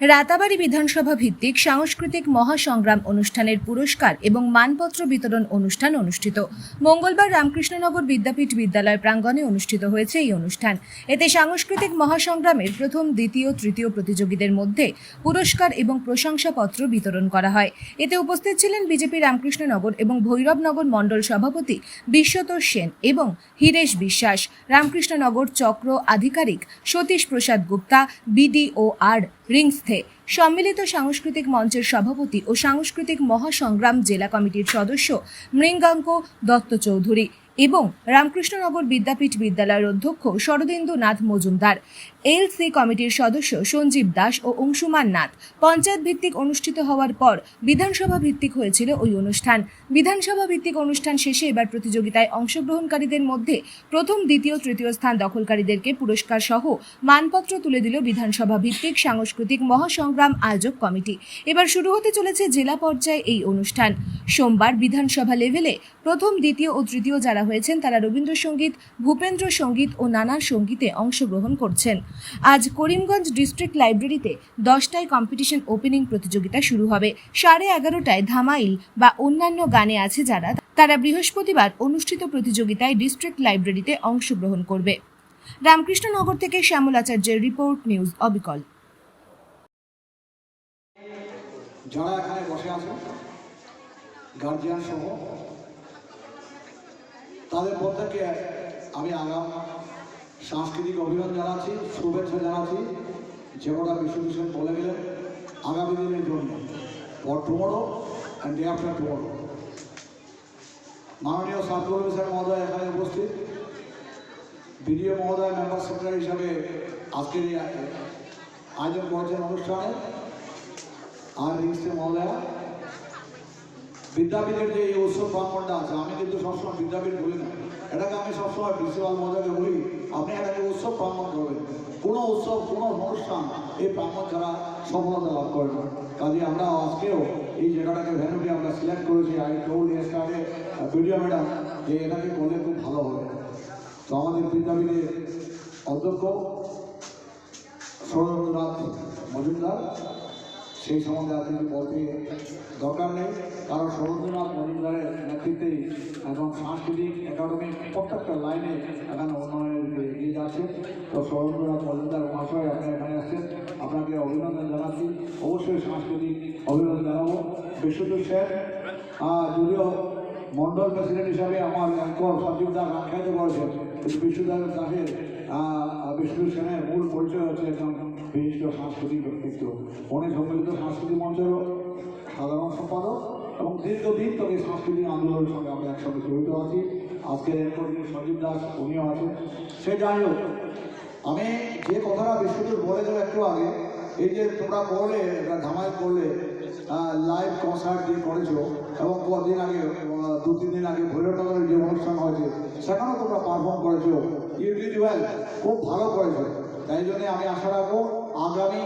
রাতাবাড়ি বিধানসভা ভিত্তিক সাংস্কৃতিক মহাসংগ্রাম অনুষ্ঠানের পুরস্কার এবং মানপত্র বিতরণ অনুষ্ঠান অনুষ্ঠিত। মঙ্গলবার রামকৃষ্ণনগর বিদ্যাপীঠ বিদ্যালয় প্রাঙ্গণে অনুষ্ঠিত হয়েছে এই অনুষ্ঠান। এতে সাংস্কৃতিক মহাসংগ্রামের প্রথম, দ্বিতীয়, তৃতীয় প্রতিযোগীদের মধ্যে পুরস্কার এবং প্রশংসাপত্র বিতরণ করা হয়। এতে উপস্থিত ছিলেন বিজেপি রামকৃষ্ণনগর এবং ভৈরবনগর মণ্ডল সভাপতি বিশ্বতোষ সেন এবং হিরেশ বিশ্বাস, রামকৃষ্ণনগর চক্র আধিকারিক সতীশ প্রসাদ গুপ্তা বিডিওআর রিংস্থে সম্মিলিত সাংস্কৃতিক মঞ্চের সভাপতি ও সাংস্কৃতিক মহাসংগ্রাম জেলা কমিটির সদস্য মৃঙ্গাঙ্ক দত্ত চৌধুরী। এবং রামকৃষ্ণনগর বিদ্যাপীঠ বিদ্যালয়ের অধ্যক্ষ শরদিন্দু নাথ মজুমদার, এলসি কমিটির সদস্য সঞ্জীব দাস ও অংশুমান নাথ। পঞ্চায়েত ভিত্তিক অনুষ্ঠিত হওয়ার পর বিধানসভা ভিত্তিক হয়েছিল ওই অনুষ্ঠান। বিধানসভা ভিত্তিক অনুষ্ঠান শেষে এবার প্রতিযোগিতায় অংশগ্রহণকারীদের মধ্যে প্রথম, দ্বিতীয়, তৃতীয় স্থান দখলকারীদেরকে পুরস্কার সহ মানপত্র তুলে দিল বিধানসভা ভিত্তিক সাংস্কৃতিক মহাসংগ্রাম আয়োজক কমিটি। এবার শুরু হতে চলেছে জেলা পর্যায়ে এই অনুষ্ঠান। সোমবার বিধানসভা লেভেলে প্রথম, দ্বিতীয় ও তৃতীয় যারা হয়েছেন তারা রবীন্দ্রসঙ্গীত ভূপেন্দ্র সংগীত ও নানা সঙ্গীতে অংশগ্রহণ করছেন। আজ করিমগঞ্জ ডিস্ট্রিক্ট লাইব্রেরিতে দশটায় কম্পিটিশন ওপেনিং প্রতিযোগিতা শুরু হবে। সাড়ে এগারোটায় ধামাইল বা অন্যান্য গানে আছে যারা, তারা বৃহস্পতিবার অনুষ্ঠিত প্রতিযোগিতায় ডিস্ট্রিক্ট লাইব্রেরিতে অংশগ্রহণ করবে। রামকৃষ্ণনগর থেকে শ্যামল আচার্যের রিপোর্ট নিউজ অবিকল। যারা এখানে বসে আছে গার্জিয়ান সহ তাদের পর প্রত্যেককে আমি আগাম সাংস্কৃতিক অভিনন্দন জানাচ্ছি, শুভেচ্ছা জানাচ্ছি। যে কটা বিশ্বভূষণ বলে গেলেন আগামী দিনের জন্য for tomorrow and day after tomorrow মাননীয় সার্কুল অফিসার মহোদয় এখানে উপস্থিত। বিডিও মহোদয় মেম্বার সেক্রেটারি হিসাবে আজকের এই আয়োজন করেছেন অনুষ্ঠানে। আর রিংসে মহোদয়া বিদ্যাপীঠের যে এই উৎসব ব্রাহ্মণটা আছে, আমি কিন্তু সবসময় বিদ্যাপীঠ বলি না। এটাকে আমি সবসময় প্রিন্সিপাল মহোদয়কে বলি, আপনি এটাকে উৎসব ব্রাহ্মণ করবেন। কোনো উৎসব, কোনো অনুষ্ঠান এই ব্রাহ্মণ ছাড়া সফলতা লাভ করে না। কাজে আমরা আজকেও এই জায়গাটাকে ভ্যানুটি আমরা সিলেক্ট করেছি। আই টোল্ড এসটারে ভিডিও ম্যাডাম যে এটাকে করলে খুব ভালো হবে। তো আমাদের বিদ্যাপীঠের অধ্যক্ষ সৌরভনাথ মজুমদার সেই সম্বন্ধে আর কিছু বলতে দরকার নেই। কারণ সৌরভনাথ মজুমদারের নেতৃত্বেই এখন সাংস্কৃতিক একাডেমি প্রত্যেকটা লাইনে এখানে উন্নয়নের দিকে এগিয়ে যাচ্ছে। তো সৌরভনাথ মজুমদার মহাশয়, আপনি এখানে আসছেন। আপনাকে অভিনন্দন জানাচ্ছি। অবশ্যই সাংস্কৃতিক অভিনন্দন জানাব। বিশ্বজিৎ স্যার আর যদিও মন্ডল প্রেসিডেন্ট হিসাবে আমার অ্যাঙ্কর সঞ্জীব দাস আখ্যায়িত করেছেন। বিশ্বদাস দাসের বিষ্ণু সেনের মূল পরিচয় হচ্ছে একজন বিশিষ্ট সাংস্কৃতিক ব্যক্তিত্ব। অনেক সম্মিলিত সাংস্কৃতিক মঞ্চের সাধারণ সম্পাদক এবং দীর্ঘদিন এই সাংস্কৃতিক আন্দোলনের সঙ্গে আমরা একসঙ্গে জড়িত আছি। আজকে সঞ্জীব দাস উনিও আছেন। সে যাই হোক, আমি যে কথাটা বিশ্বজিৎ বলে গেল একটু আগে, এই যে তোমরা করলে ধামাই করলে কনসার্ট দিয়ে করেছ এবং কদিন আগে দু, তিন দিন আগে ভৈরবনগরের যে অনুষ্ঠান হয়েছে, সেখানেও তোমরা পারফর্ম করেছ। ইউ ডিড ওয়েল খুব ভালো করেছ। তাই জন্য আমি আশা রাখব, আগামী